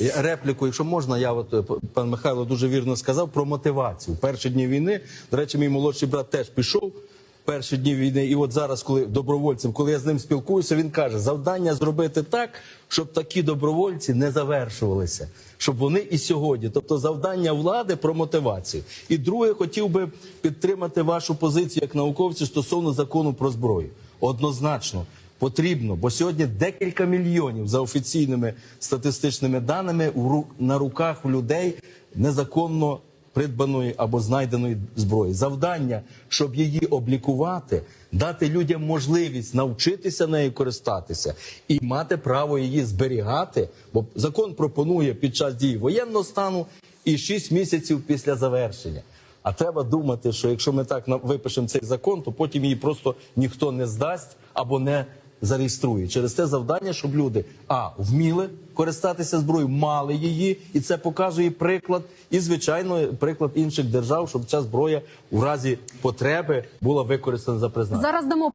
Репліку, якщо можна, я от е, пан Михайло дуже вірно сказав про мотивацію. Перші дні війни, до речі, мій молодший брат теж пішов. Перші дні війни, і от зараз, коли добровольцем, коли я з ним спілкуюся, він каже: завдання зробити так, щоб такі добровольці не завершувалися, щоб вони і сьогодні. Тобто, завдання влади про мотивацію. І друге, хотів би підтримати вашу позицію як науковці стосовно закону про зброю. Однозначно потрібно, бо сьогодні декілька мільйонів за офіційними статистичними даними на руках людей незаконно придбаної або знайденої зброї. Завдання, щоб її облікувати, дати людям можливість навчитися нею користатися і мати право її зберігати. Бо закон пропонує під час дії воєнного стану і 6 місяців після завершення. А треба думати, що якщо ми так випишемо цей закон, то потім її просто ніхто не здасть або не зареєструє. Через це завдання, щоб люди а вміли користатися зброєю, мали її, і це показує приклад, і звичайно приклад інших держав, щоб ця зброя у разі потреби була використана за призначенням. Зараз дамо